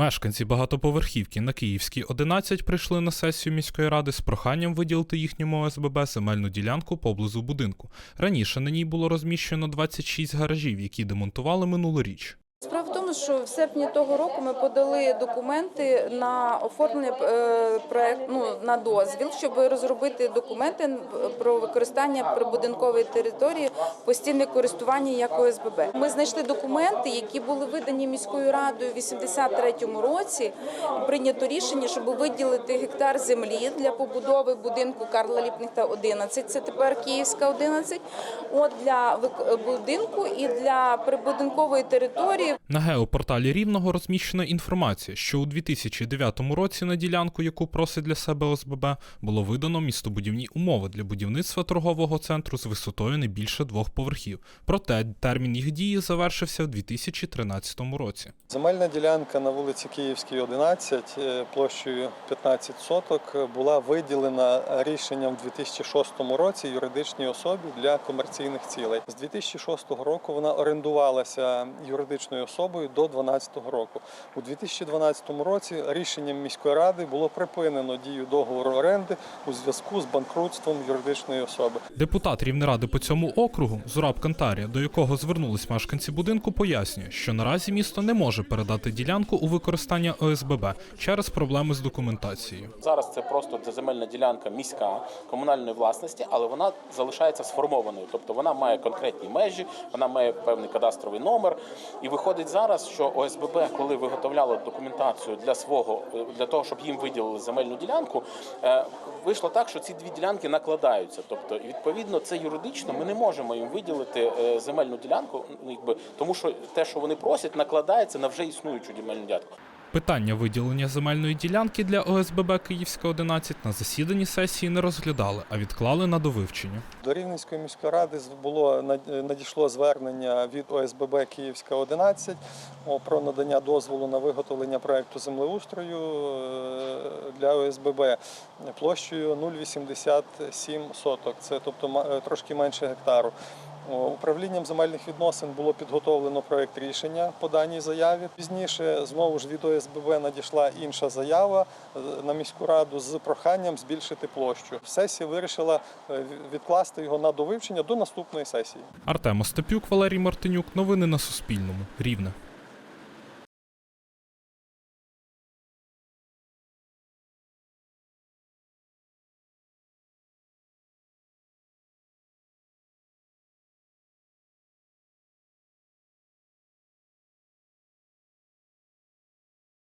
Мешканці багатоповерхівки на Київській 11 прийшли на сесію міської ради з проханням виділити їхньому ОСББ земельну ділянку поблизу будинку. Раніше на ній було розміщено 26 гаражів, які демонтували минулоріч. Тому, що в серпні того року ми подали документи на оформлення е, проект, ну на дозвіл, щоб розробити документи про використання прибудинкової території постійне користування як ОСББ. Ми знайшли документи, які були видані міською радою в 83-му році. Прийнято рішення, щоб виділити гектар землі для побудови будинку Карла Ліпніхта 11, Це тепер Київська 11, От для будинку і для прибудинкової території На геопорталі Рівного розміщена інформація, що у 2009 році на ділянку, яку просить для себе ОСББ, було видано містобудівні умови для будівництва торгового центру з висотою не більше двох поверхів. Проте термін їх дії завершився в 2013 році. Земельна ділянка на вулиці Київській, 11, е, площею 15 соток, була виділена рішенням в 2006 році юридичній особі для комерційних цілей. З 2006 року вона орендувалася юридичною особою до 2012 року. У 2012 році рішенням міської ради було припинено дію договору оренди у зв'язку з банкрутством юридичної особи. Депутат Рівнеради по цьому округу Зураб Кантарія, до якого звернулись мешканці будинку, пояснює, що наразі місто не може передати ділянку у використання ОСББ через проблеми з документацією. Зараз це просто земельна ділянка міська комунальної власності, але вона залишається сформованою. Тобто вона має конкретні межі, вона має певний кадастровий номер. І виходить зараз, що ОСББ, коли виготовляло документацію для свого для того, щоб їм виділили земельну ділянку, е, вийшло так, що ці дві ділянки накладаються. Тобто, відповідно, це юридично ми не можемо їм виділити е, земельну ділянку, ну, якби тому, що те, що вони просять, накладається на вже існуючу земельну ділянку. Питання виділення земельної ділянки для ОСББ Київська 11 на засіданні сесії не розглядали, а відклали на довивчення. До Рівненської міської ради було над- надійшло звернення від ОСББ Київська 11 о, про надання дозволу на виготовлення проекту землеустрою е, для ОСББ площею 0,87 соток. Це тобто е, трошки менше гектару. О, Управлінням земельних відносин було підготовлено проект рішення по даній заяві. Пізніше знову ж від ОСББ надійшла інша заява е, на міську раду з проханням збільшити площу. Сесія вирішила е, відкласти його на довивчення до наступної сесії. Артем Остапюк, Валерій Мартинюк. Новини на Суспільному. Рівне.